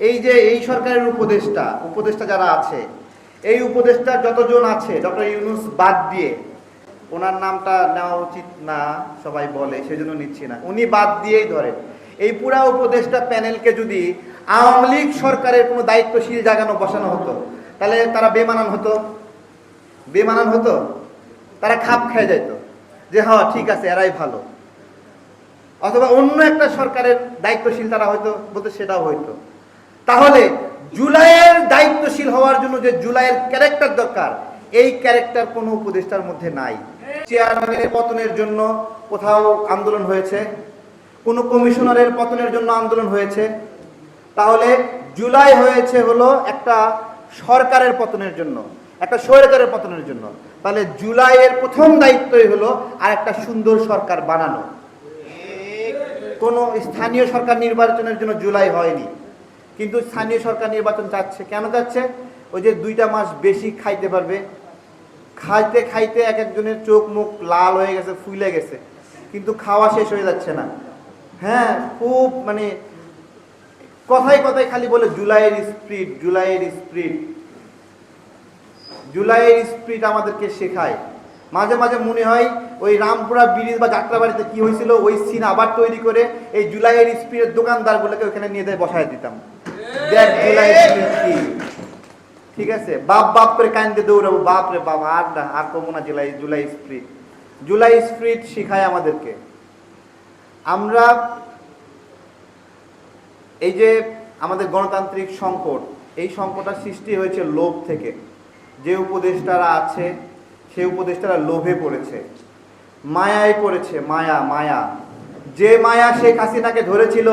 এই যে এই সরকারের উপদেষ্টা উপদেষ্টা যারা আছে, এই উপদেষ্টা যতজন আছে, ডক্টর ইউনুস বাদ দিয়ে, ওনার নামটা নেওয়া উচিত না, সবাই বলে, সেজন্য নিচ্ছি না। উনি বাদ দিয়েই ধরেন। এই পুরা উপদেষ্টা প্যানেলকে যদি আওয়ামী লীগ সরকারের কোনো দায়িত্বশীল জাগানো বসানো হতো, তাহলে তারা বেমানান হতো? বেমানান হতো? তারা খাপ খেয়ে যেত যে হ্যাঁ ঠিক আছে, এরাই ভালো। অথবা অন্য একটা সরকারের দায়িত্বশীল তারা হয়তো বলতে, সেটাও হইতো। তাহলে জুলাইয়ের দায়িত্বশীল হওয়ার জন্য যে জুলাইয়ের ক্যারেক্টার দরকার, এই ক্যারেক্টার কোনো উপদেষ্টার মধ্যে নাই। চেয়ারম্যানের পতনের জন্য কোথাও আন্দোলন হয়েছে, কোনো কমিশনারের পতনের জন্য আন্দোলন হয়েছে। তাহলে জুলাই হয়েছে হলো একটা সরকারের পতনের জন্য, একটা স্বৈরাচারের পতনের জন্য। তাহলে জুলাইয়ের প্রথম দায়িত্বই হলো আর একটা সুন্দর সরকার বানানো। কোনো স্থানীয় সরকার নির্বাচনের জন্য জুলাই হয়নি। কিন্তু স্থানীয় সরকার নির্বাচন চাচ্ছে। কেন চাচ্ছে? ওই যে দুইটা মাস বেশি খাইতে পারবে। খাইতে খাইতে এক একজনের চোখ মুখ লাল হয়ে গেছে, ফুলে গেছে। কিন্তু খাওয়া শেষ হয়ে যাচ্ছে না। হ্যাঁ খুব মানে কথায় কথায় খালি বলে জুলাইয়ের স্প্রিট জুলাইয়ের স্প্রিট। জুলাইয়ের স্প্রিট আমাদেরকে শেখায়। মাঝে মাঝে মনে হয় ওই রামপুরা ব্রিজ বা যাত্রাবাড়িতে কি হয়েছিল? ওই সিন আবার তৈরি করে এই জুলাইয়ের স্প্রিটের দোকানদারগুলোকে ওখানে নিয়ে দিয়ে বসায় দিতাম। দেখ স্প্রিট কি। ঠিক আছে? বাপ বাপ করে কান্দে দৌড়াবো বাপ রে বাপ, আর না, আর কমো না July July spirit. July spirit শিখায় আমাদেরকে। আমরা এই যে আমাদের গণতান্ত্রিক সংকট, এই সংকটটা সৃষ্টি হয়েছে লোভ থেকে। যে উপদেষ্টারা আছে, সেই উপদেষ্টারা লোভে পড়েছে, মায়ায় পড়েছে, মায়া মায়া। যে মায়া শেখ হাসিনাকে ধরেছিল,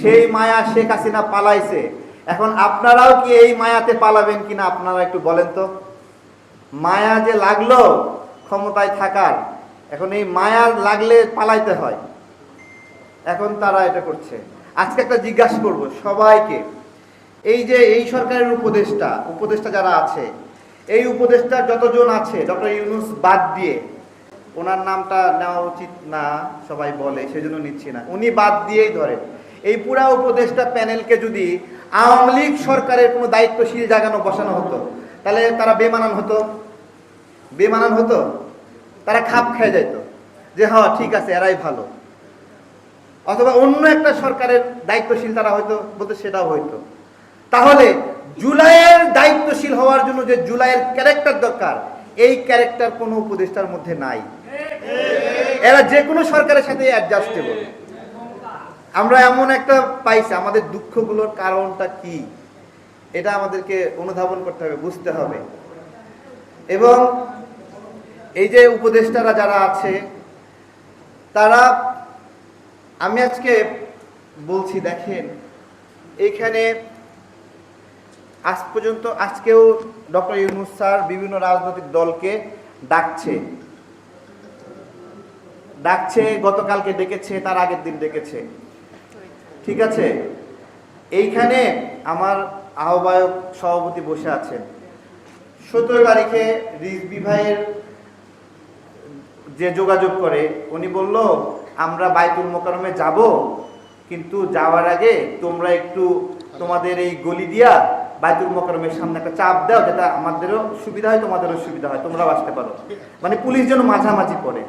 সেই মায়া শেখ হাসিনা পালাইছে। এখন আপনারাও কি এই মায়াতে পালাবেন কিনা আপনারা একটু বলেন তো? মায়া যে লাগল, ক্ষমতায় থাকার, এখন এই মায়া লাগলে পালাইতে হয়। এখন তারা এটা করছে। আজকে একটা জিজ্ঞাসা করব সবাইকে, এই যে এই সরকারের উপদেষ্টা উপদেষ্টা যারা আছে, এই উপদেষ্টা যতজন আছে, ডক্টর ইউনুস বাদ দিয়ে, ওনার নামটা নেওয়া উচিত না, সবাই বলে, সেজন্য নিচ্ছি না। উনি বাদ দিয়েই ধরেন। এই পুরা উপদেষ্টা প্যানেলকে যদি আওয়ামী লীগ সরকারের কোনো দায়িত্বশীল জাগানো বসানো হতো। তাহলে তারা বেমানান হতো। বেমানান হতো। তারা খাপ খেয়ে যেত যে হ্যাঁ ঠিক আছে, এরাই ভালো। অথবা অন্য একটা সরকারের দায়িত্বশীল তারা হয়তো বলতে সেটাও হইতো। তাহলে জুলাইয়ের দায়িত্বশীল হওয়ার জন্য যে জুলাইয়ের ক্যারেক্টার দরকার, এই ক্যারেক্টার কোনো উপদেষ্টার মধ্যে নাই। এরা যে কোনো সরকারের সাথে অ্যাডজাস্টেবল আমরা এমন একটা পাইছি, আমাদের দুঃখগুলোর কারণটা কি? এটা আমাদেরকে অনুধাবন করতে হবে, বুঝতে হবে। এবং এই যে উপদেষ্টারা যারা আছে, তারা, আমি আজকে বলছি, দেখেন এইখানে আজ পর্যন্ত, আজকেও ডক্টর ইউনুস স্যার বিভিন্ন রাজনৈতিক দলকে ডাকছে। ডাকছে, গতকালকে ডেকেছে, তার আগের দিন ডেকেছে। ঠিক আছে? এইখানে আমার আহ্বায়ক সভাপতি বসে আছেন। সতেরো তারিখে রিজবি ভাইয়ের যে যোগাযোগ করে, উনি বলল, আমরা বাইতুল মোকারমে যাব, কিন্তু যাওয়ার আগে তোমরা একটু তোমাদের এই গলি দিয়া বাইতুল মোকারমের সামনে একটা চাপ দাও, যেটা আমাদেরও সুবিধা হয়, তোমাদেরও সুবিধা হয়, তোমরাও আসতে পারো। মানে পুলিশ যেন মাঝামাঝি পড়ে